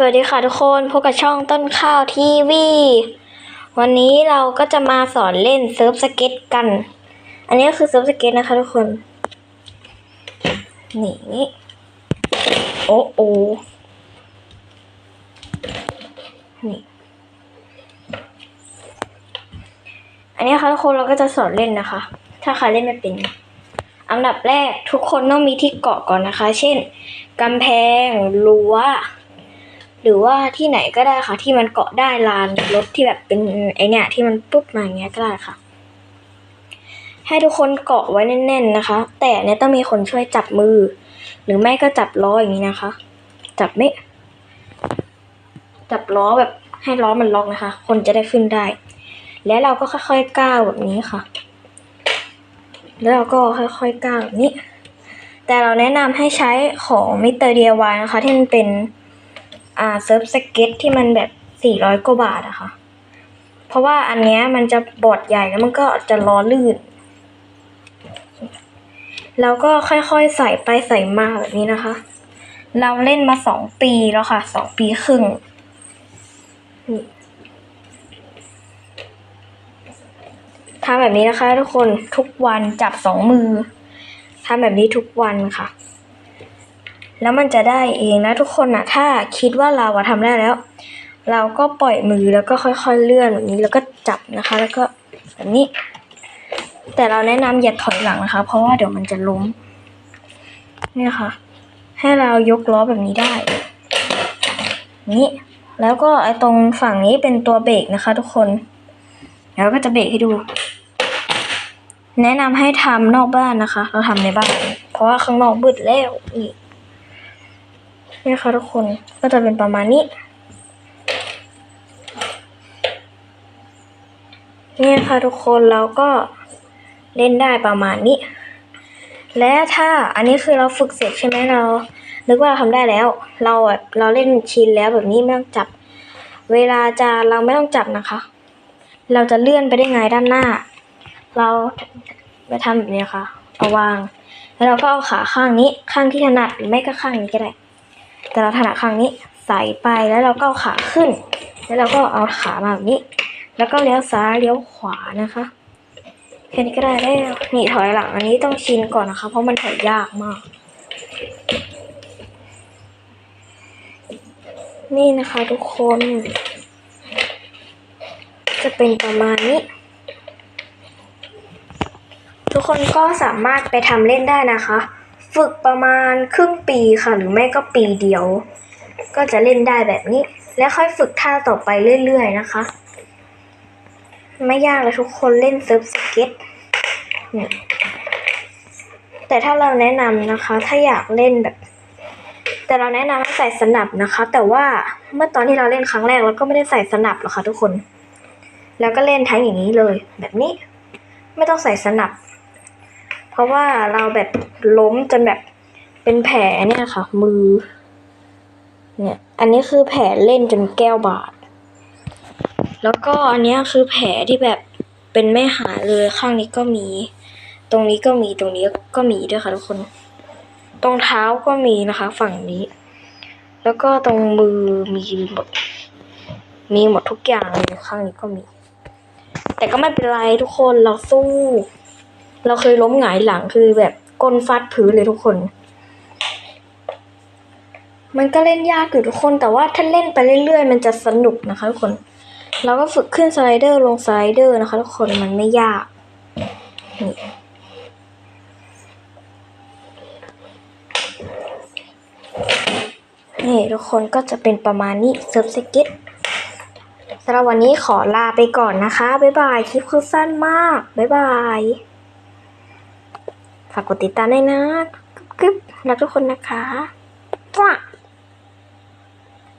สวัสดีค่ะทุกคนพบกับช่องต้นข้าวทีวีวันนี้เราก็จะมาสอนเล่นเซิร์ฟสเก็ตกัน อันนี้ก็คือเซิร์ฟสเก็ตนะคะทุกคน นี่ โอ้โอนี่ อันนี้ค่ะทุกคนเราก็จะสอนเล่นนะคะ ถ้าใครเล่นไม่เป็นอันดับแรกทุกคนต้องมีที่เกาะก่อนนะคะ เช่นกำแพงรั้ว หรือว่าที่ไหนก็ได้ค่ะ ที่มันเกาะได้ลานรถที่แบบเป็นไอเนี่ยที่มันปุ๊บมาอย่างเงี้ยก็ได้ค่ะ ให้ทุกคนเกาะไว้แน่น ๆนะคะ แต่เนี่ยต้องมีคนช่วยจับมือ หรือไม่ก็จับล้ออย่างนี้นะคะ จับไม่จับล้อแบบให้ล้อมันล็อกนะคะ คนจะได้ขึ้นได้ แล้วเราก็ค่อยๆก้าวแบบนี้ค่ะ แล้วเราก็ค่อยๆก้าวแบบนี้ แต่เราแนะนำให้ใช้ของมิเตอร์เดียวนะคะที่มันเป็น อ่าเซิร์ฟสเก็ตที่มันแบบสี่ร้อยกว่าบาทอะค่ะ เพราะว่าอันเนี้ยมันจะบอร์ดใหญ่แล้วมันก็จะล้อลื่น แล้วก็ค่อยๆใส่ไปใส่มาแบบนี้นะคะ เราเล่นมาสองปีแล้วค่ะสองปีครึ่งทำแบบนี้นะคะ ทุกคนทุกวันจับสองมือทำแบบนี้ทุกวันค่ะ แล้วมันจะได้เองนะทุกคนนะถ้าคิดว่าเราอะทำได้แล้ว เราก็ปล่อยมือแล้วก็ค่อยๆเลื่อนแบบนี้แล้วก็จับนะคะ แล้วก็แบบนี้ แต่เราแนะนำอย่าถอยหลังนะคะ เพราะว่าเดี๋ยวมันจะล้มเนี่ยค่ะ ให้เรายกล้อแบบนี้ได้ นี้ แล้วก็ไอ้ตรงฝั่งนี้เป็นตัวเบรกนะคะ ทุกคนแล้วก็จะเบรกให้ดู แนะนำให้ทำนอกบ้านนะคะ เราทำในบ้าน เพราะว่าข้างนอกมืดแล้วนี่ นี่ค่ะทุกคนก็จะเป็นประมาณนี้นี่ค่ะทุกคนเราก็เล่นได้ประมาณนี้ และถ้าอันนี้คือเราฝึกเสร็จใช่ไหมเรา นึกว่าเราทำได้แล้ว เราแบบเราเล่นชินแล้วแบบนี้ไม่ต้องจับ เวลาจะเราไม่ต้องจับนะคะ เราจะเลื่อนไปได้ไงด้านหน้า เราไปทำแบบนี้ค่ะเอาวาง แล้วเราก็เอาขาข้างนี้ข้างที่ถนัดหรือไม่ก็ข้างนี้ก็ได้ แต่เราถนัดข้างนี้ใส่ไปแล้วเราก็าขาขึ้น แล้วเราก็เอาขามาแบบนี้ แล้วก็เลี้ยวซ้ายเลี้ยวขวานะคะแค่นี้ก็ได้แล้วนี่ถอยหลังอันนี้ต้องชินก่อนนะคะ เพราะมันถอยยากมาก นี่นะคะทุกคน จะเป็นประมาณนี้ ทุกคนก็สามารถไปทำเล่นได้นะคะ ฝึกประมาณครึ่งปีค่ะ หรือไม่ก็ปีเดียว ก็จะเล่นได้แบบนี้ แล้วค่อยฝึกท่าต่อไปเรื่อยๆนะคะ ไม่ยากเลยทุกคนเล่นเซิร์ฟสเก็ตนี่แต่ถ้าเราแนะนำนะคะ ถ้าอยากเล่นแบบ แต่เราแนะนำให้ใส่สนับนะคะ แต่ว่าเมื่อตอนที่เราเล่นครั้งแรกเราก็ไม่ได้ใส่สนับหรอกค่ะทุกคน แล้วก็เล่นทั้งอย่างนี้เลย แบบนี้ ไม่ต้องใส่สนับ ราะว่าเราแบบล้มจนแบบเป็นแผลเนี่ยค่ะ มือ เนี่ย อันนี้คือแผลเล่นจนแก้วบาด แล้วก็อันนี้คือแผลที่แบบเป็นไม่หายเลยข้างนี้ก็มี ตรงนี้ก็มีตรงนี้ก็มีด้วยค่ะทุกคน ตรงเท้าก็มีนะคะ ฝั่งนี้ แล้วก็ตรงมือมีหมดมีหมดทุกอย่างเลยข้างนี้ก็มี แต่ก็ไม่เป็นไรทุกคนเราสู้ เราเคยล้มหงายหลังคือแบบก้นฟาดพื้นเลยทุกคน มันก็เล่นยากอยู่ทุกคน แต่ว่าถ้าเล่นไปเรื่อยๆ มันจะสนุกนะคะทุกคน เราก็ฝึกขึ้นสไลเดอร์ลงสไลเดอร์นะคะทุกคนมันไม่ยากนี่นี่ทุกคนก็จะเป็นประมาณนี้เซิร์ฟสเก็ตสำหรับวันนี้ขอลาไปก่อนนะคะ บ๊ายบาย คลิปคือสั้นมาก บ๊ายบาย ฝากกดติดตามด้วยนะกึ๊บรักทุกคนนะคะจ้า